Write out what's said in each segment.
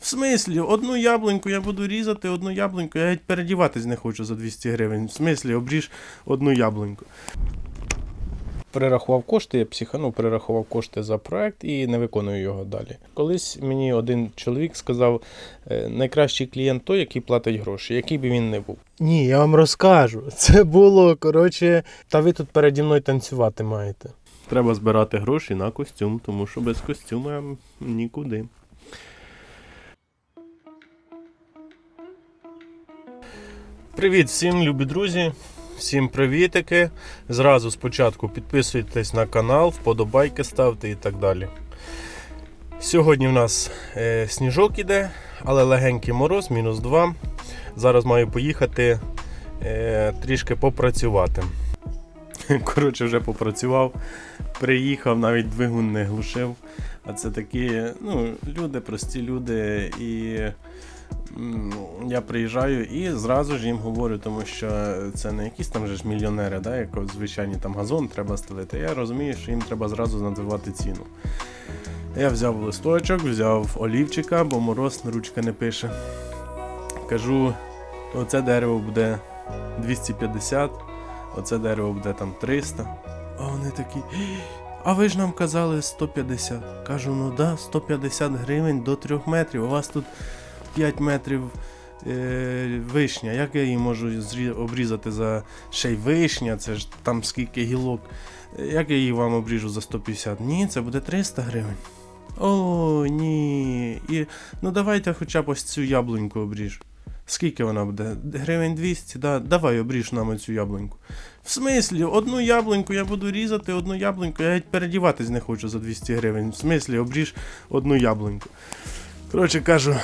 В смислі, одну яблуньку я буду різати, одну яблуньку, я геть передіватись не хочу за 200 гривень. В смислі, обріж одну яблуньку. Перерахував кошти, я психанув, перерахував кошти за проект і не виконую його далі. Колись мені один чоловік сказав: е, найкращий клієнт той, який платить гроші, який би він не був. Ні, я вам розкажу. Це було, коротше, та ви тут переді мною танцювати маєте. Треба збирати гроші на костюм, тому що без костюма нікуди. Привіт всім, любі друзі! Всім привітики. Зразу спочатку підписуйтесь на канал, вподобайки ставте і так далі. Сьогодні в нас е, сніжок іде, але легенький мороз, мінус 2. Зараз маю поїхати е, трішки попрацювати. Коротше, вже попрацював, приїхав, навіть двигун не глушив. А це такі ну, люди, прості люди. І я приїжджаю і зразу ж їм говорю, тому що це не якісь там же ж мільйонери, да, як звичайні там газон треба стелити. Я розумію, що їм треба зразу називати ціну. Я взяв листочок, взяв олівчика, бо мороз ручка не пише. Кажу, оце дерево буде 250, оце дерево буде там 300. А вони такі. А ви ж нам казали 150. Кажу, ну да, 150 гривень до 3 метрів. У вас тут 5 метрів е, вишня. Як я її можу обрізати за ще й вишня, це ж там скільки гілок. Як я її вам обріжу за 150? Ні, це буде 300 гривень. О, ні. І, ну давайте хоча б ось цю яблуньку обріж. Скільки вона буде? Гривень 200? Да, давай обріж нам цю яблуньку. В смислі, одну яблуньку я буду різати, одну яблуньку, я геть передіватись не хочу за 200 гривень. В смислі, обріж одну яблуньку. Коротше кажу,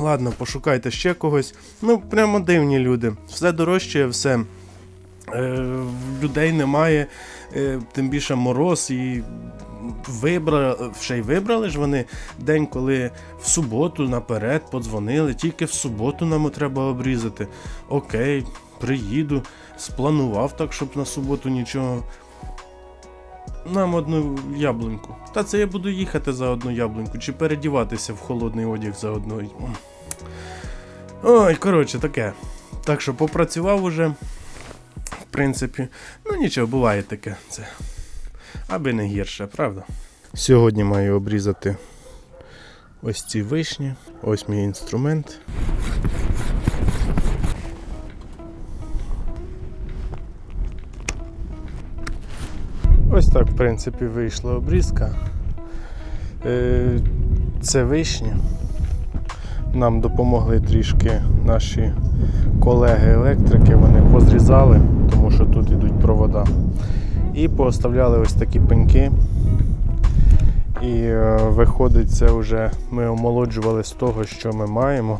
ладно, пошукайте ще когось. Ну, прямо дивні люди. Все дорожче, все. Е, людей немає, е, тим більше мороз і вибрали, ще й вибрали ж вони день, коли в суботу наперед подзвонили, тільки в суботу нам треба обрізати. Окей, приїду, спланував так, щоб на суботу нічого. Нам одну яблуньку. Та це я буду їхати за одну яблуньку, чи передіватися в холодний одяг за одну. Ой, коротше, таке. Так що попрацював уже. В принципі, ну нічого, буває таке. Це. Аби не гірше, правда? Сьогодні маю обрізати ось ці вишні. Ось мій інструмент. В принципі, вийшла обрізка. Е, Це вишні. Нам допомогли трішки наші колеги-електрики, вони позрізали, тому що тут йдуть провода. І поставляли ось такі пеньки. І е, виходить, це вже ми омолоджували з того, що ми маємо.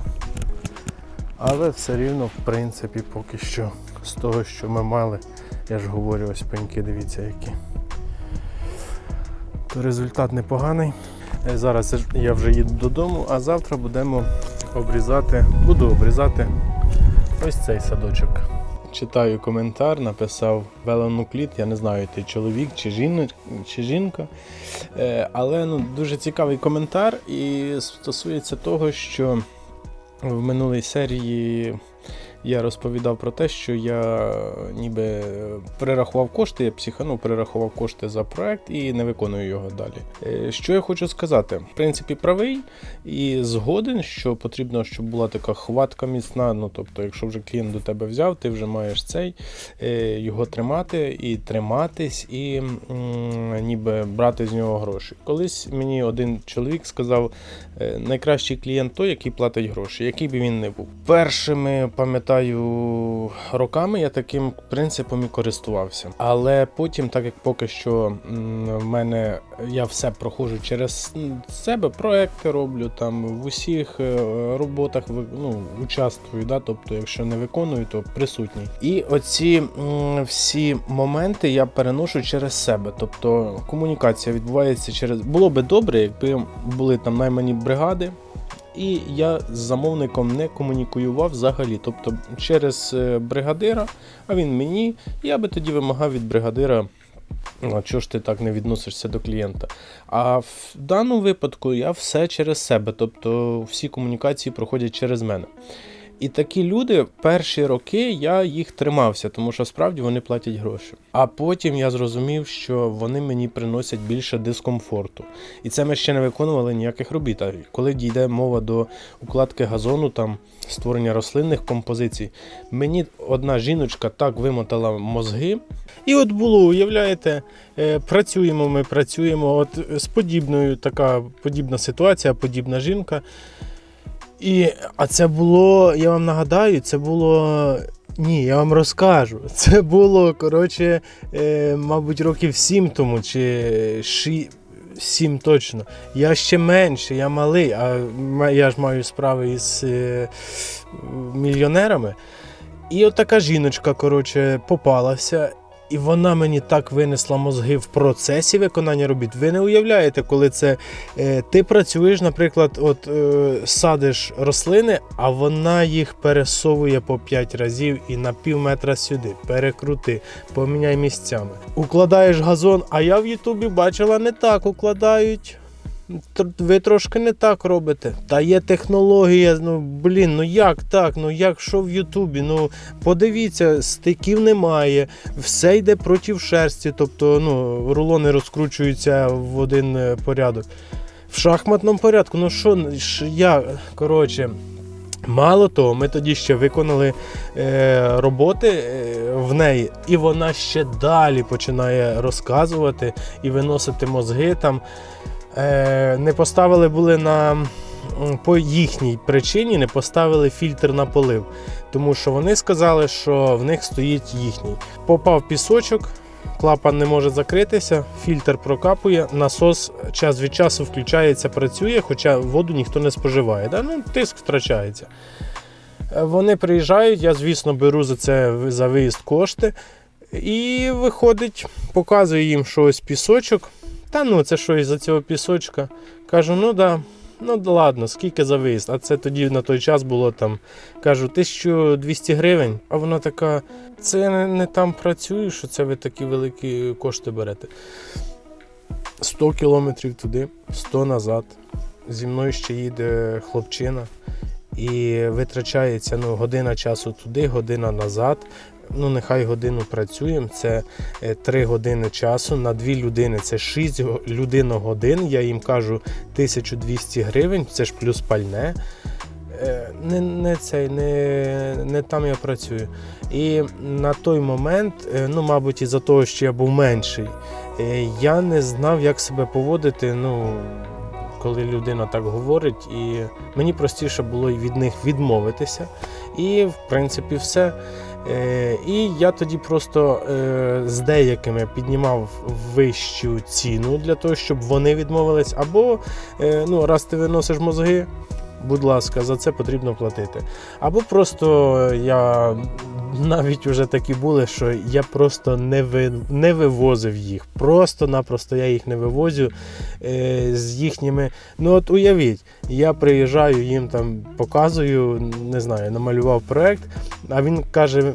Але все рівно, в принципі, поки що з того, що ми мали, я ж говорю, ось пеньки, дивіться які. Результат непоганий. Е, Зараз я вже їду додому, а завтра будемо обрізати, буду обрізати ось цей садочок. Читаю коментар, написав велонукліт, я не знаю, ти чоловік чи, жіно, чи жінка. Е, але ну, дуже цікавий коментар і стосується того, що в минулій серії я розповідав про те, що я ніби перерахував кошти, я психанув, перерахував кошти за проект і не виконую його далі. Е, Що я хочу сказати? В принципі, правий і згоден, що потрібно, щоб була така хватка міцна. Ну тобто, якщо вже клієнт до тебе взяв, ти вже маєш цей е, його тримати і триматись, і ніби брати з нього гроші. Колись мені один чоловік сказав: е, найкращий клієнт той, який платить гроші, який би він не був. Першими пам'ятаю роками я таким принципом і користувався. Але потім, так як поки що в мене я все проходжу через себе, проекти роблю там в усіх е, роботах ну, участвую, да? тобто, якщо не виконую, то присутній. І оці всі моменти я переношу через себе. Тобто комунікація відбувається через. Було би добре, якби були там наймані бригади. І я з замовником не комунікуював взагалі. Тобто через е, бригадира, а він мені, я би тоді вимагав від бригадира А чого ж ти так не відносишся до клієнта? А в даному випадку я все через себе, тобто всі комунікації проходять через мене. І такі люди перші роки я їх тримався, тому що справді вони платять гроші. А потім я зрозумів, що вони мені приносять більше дискомфорту. І це ми ще не виконували ніяких робіт. А коли дійде мова до укладки газону, там створення рослинних композицій, мені одна жіночка так вимотала мозги. І от було, уявляєте, е, працюємо ми, працюємо. От з подібною така подібна ситуація, подібна жінка. І, а це було, я вам нагадаю, це було. Ні, я вам розкажу. Це було, коротше, е, мабуть, років сім тому, чи ші... сім точно. Я ще менше, я малий, а я ж маю справи із е, мільйонерами. І от така жіночка, коротше, попалася. І вона мені так винесла мозги в процесі виконання робіт. Ви не уявляєте, коли це е, ти працюєш, наприклад, от е, садиш рослини, а вона їх пересовує по 5 разів і на пів метра сюди. Перекрути, поміняй місцями. Укладаєш газон, а я в Ютубі бачила не так укладають. Ви трошки не так робите. Та є технологія. Ну блін, ну як так? Ну як що в Ютубі? Ну подивіться, стиків немає, все йде проти шерсті, тобто ну, рулони розкручуються в один е, порядок. В шахматному порядку, ну що я, коротше. Мало того, ми тоді ще виконали е, роботи е, в неї, і вона ще далі починає розказувати і виносити мозги там. Е, не поставили були на по їхній причині, не поставили фільтр на полив. Тому що вони сказали, що в них стоїть їхній. Попав пісочок, клапан не може закритися, фільтр прокапує, насос час від часу включається, працює, хоча воду ніхто не споживає. Да? Ну, тиск втрачається. Е, Вони приїжджають, я, звісно, беру за це за виїзд кошти. І виходить, показую їм, що ось пісочок. Та ну, це що із-за цього пісочка. Кажу, ну да, ну ладно, скільки за виїзд? А це тоді на той час було там. Кажу, 1200 гривень. А вона така, це не, не там працюю, що це ви такі великі кошти берете. 100 кілометрів туди, 100 назад. Зі мною ще їде хлопчина. І витрачається ну, година часу туди, година назад. Ну, нехай годину працюємо. Це 3 години часу. На 2 людини це 6 людиногодин. Я їм кажу 1200 гривень, це ж плюс пальне. Е, Не, не, цей, не, не там я працюю. І на той момент, е, ну, мабуть, із-за того, що я був менший, е, я не знав, як себе поводити. Ну, коли людина так говорить, і мені простіше було від них відмовитися. І, в принципі, все. Е, І я тоді просто е, з деякими піднімав вищу ціну для того, щоб вони відмовились. Або е, ну, раз ти виносиш мозги, будь ласка, за це потрібно платити. Або просто я навіть вже такі були, що я просто не, ви, не вивозив їх. Просто-напросто я їх не вивозю е, з їхніми. Ну от уявіть, я приїжджаю, їм там показую, не знаю, намалював проект, а він каже: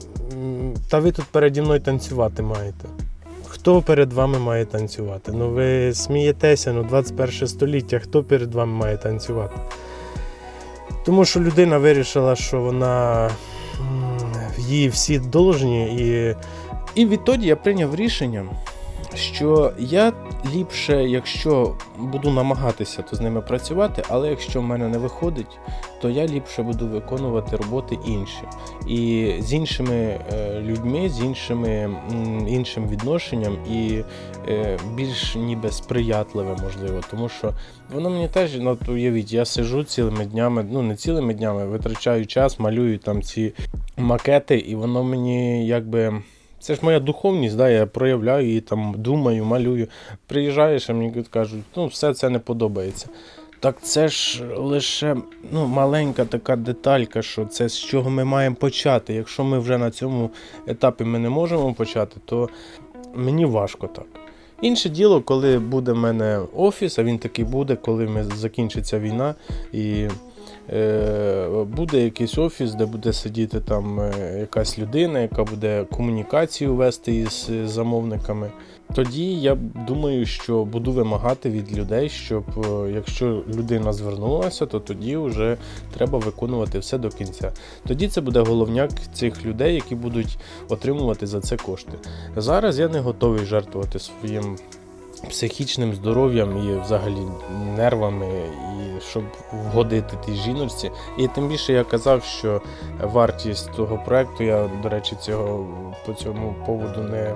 Та ви тут переді мною танцювати маєте. Хто перед вами має танцювати? Ну ви смієтеся, ну 21 століття, хто перед вами має танцювати? Тому що людина вирішила, що вона їй всі должні, і, і відтоді я прийняв рішення, що я ліпше, якщо буду намагатися, то з ними працювати, але якщо в мене не виходить, то я ліпше буду виконувати роботи інші. І з іншими е, людьми, з іншими, іншим відношенням і е, більш ніби сприятливе, можливо. Тому що воно мені теж, ну уявіть, я сижу цілими днями, ну не цілими днями, витрачаю час, малюю там ці макети, і воно мені якби. Це ж моя духовність, да, я проявляю її там, думаю, малюю. Приїжджаєш, а мені кажуть, ну все це не подобається. Так це ж лише ну, маленька така деталька, що це з чого ми маємо почати. Якщо ми вже на цьому етапі ми не можемо почати, то мені важко так. Інше діло, коли буде в мене офіс, а він такий буде, коли закінчиться війна, і буде якийсь офіс, де буде сидіти там е, якась людина, яка буде комунікацію вести із е, замовниками. Тоді я думаю, що буду вимагати від людей, щоб е, якщо людина звернулася, то тоді вже треба виконувати все до кінця. Тоді це буде головняк цих людей, які будуть отримувати за це кошти. Зараз я не готовий жертвувати своїм психічним здоров'ям і взагалі нервами, і щоб вгодити тій жіночці. І тим більше я казав, що вартість того проекту, я, до речі, цього по цьому поводу не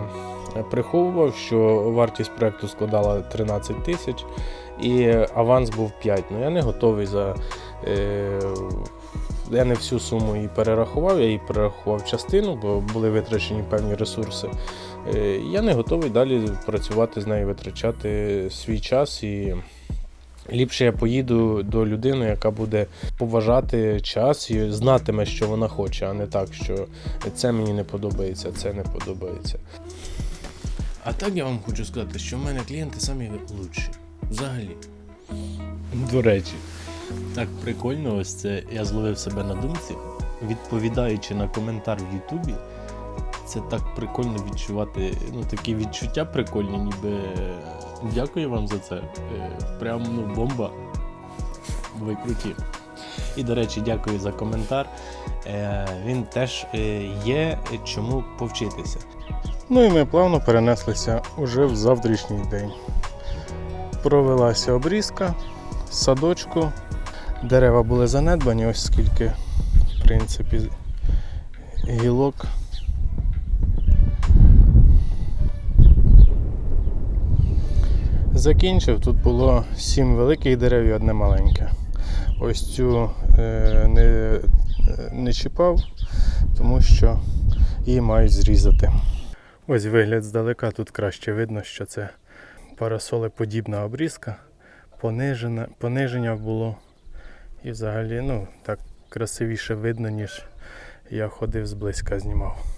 приховував, що вартість проекту складала 13 тисяч і аванс був 5. Ну я не готовий за. Е, я не всю суму її перерахував, я її перерахував частину, бо були витрачені певні ресурси. Е, Я не готовий далі працювати з нею, витрачати свій час і. Ліпше я поїду до людини, яка буде поважати час і знатиме, що вона хоче, а не так, що це мені не подобається, це не подобається. А так я вам хочу сказати, що в мене клієнти самі лучші. Взагалі. До речі, так прикольно, ось це я зловив себе на думці, відповідаючи на коментар в Ютубі. Це так прикольно відчувати. Ну, такі відчуття прикольні, ніби дякую вам за це. Е, Прям ну, бомба. Ви круті. І, до речі, дякую за коментар. Е, Він теж е, є чому повчитися. Ну і ми плавно перенеслися уже в завтрашній день. Провелася обрізка, садочку. Дерева були занедбані, ось скільки, в принципі, гілок. Закінчив, тут було сім великих дерев і одне маленьке. Ось цю е, не, не чіпав, тому що її мають зрізати. Ось вигляд здалека, тут краще видно, що це парасолеподібна обрізка. Понижена, пониження було. І взагалі ну, так красивіше видно, ніж я ходив зблизька знімав.